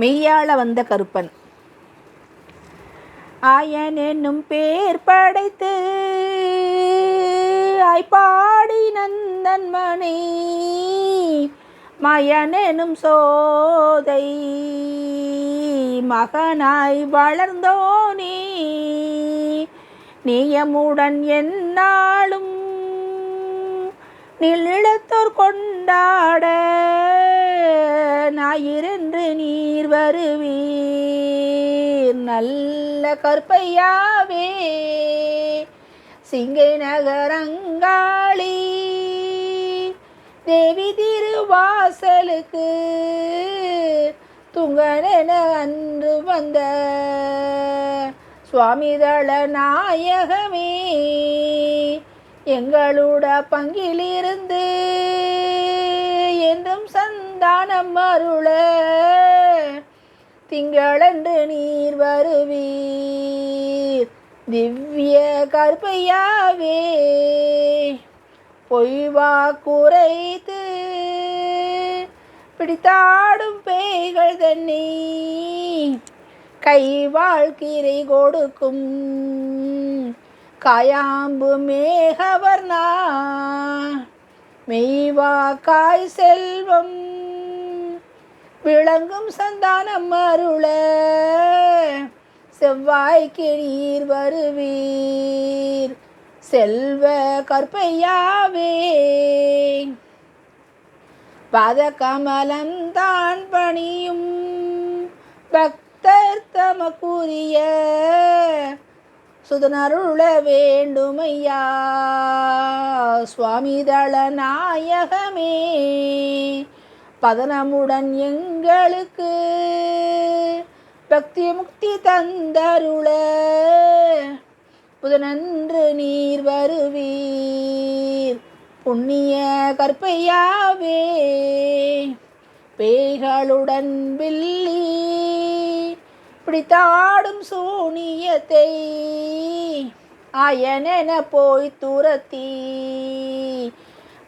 மெய்யாள வந்த கருப்பன். ஆயன் என்னும் பேர் படைத்து ஆய்ப்பாடி நந்தன்மணி மயன் எனும் சோதை மகனாய் வளர்ந்தோனே. நீயமுடன் என்னாலும் நிழத்தோர் கொண்டாட ஞாயிறென்று நீர் வருவீர். நல்ல கற்பையாவே சிங்கை நகரங்காளி. தேவி திருவாசலுக்கு துங்கனென அன்று வந்த சுவாமிதள நாயகமே. எங்களோட பங்கிலிருந்து சந்தானம் திங்களன்று நீர் வருவீர். திவ்ய கற்பையாவே பொய்வா குறைத்து பிடித்தாடும் பேய்கள் தண்ணி கை வாழ்க்கீரை கொடுக்கும். காயாம்பு மேகவர்ணா மெய்வா காய் செல்வம் விளங்கும் சந்தானம் அருள. செவ்வாய்க்கு நீர் வருவீர். செல்வ கற்பையாவே பத கமலம் தான் பணியும். பக்தர் தமக்குரிய சுதனருள வேண்டுமையா. சுவாமி தள நாயகமே. பதனமுடன் எங்களுக்கு பக்தி முக்தி தந்தருள. புதனன்று நீர் வருவீர். புண்ணிய கற்பையாவே. பேய்களுடன் பில்லி பிடித்தாடும் சூனியத்தை அயனென போய் துரத்தி.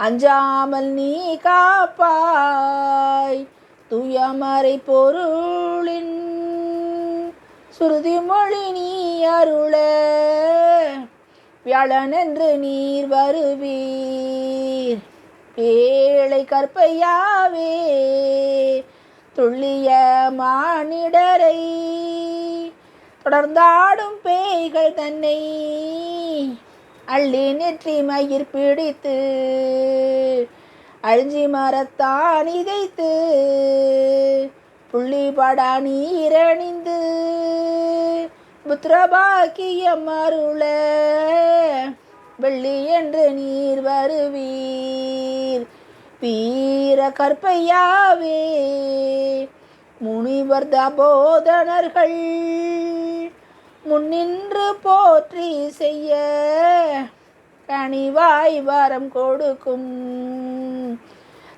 அஞ்சாமல் நீ காப்பாய். துயமறை பொருளின் சுருதி மொழி நீ அருள. வியாழனென்று நீர் வருவீர். ஏழை கற்பையாவே. துள்ளிய மானிடரை. தொடர்ந்தாடும் பேய்கள் தன்னை அள்ளி நெற்றி மயிர் பிடித்து அழிஞ்சி மரத்தான் இதைத்து புள்ளிபடா நீரணிந்து புத்திரபாக்கியம் அருள வெள்ளி என்று நீர் வருவீர். வீர கற்பையாவே முனிவர் தபோதனர்கள் முன்னின்று போற்றி செய்ய. கனிவாய் வரம் கொடுக்கும்.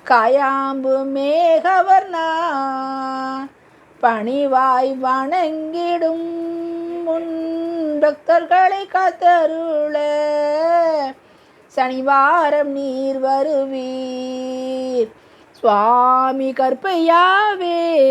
காயாம்பு மேகவர்ணா பணிவாய் வணங்கிடும். முன் பக்தர்களை காத்தருள. சனிவாரம் நீர் வருவீர். சுவாமி கற்பையாவே.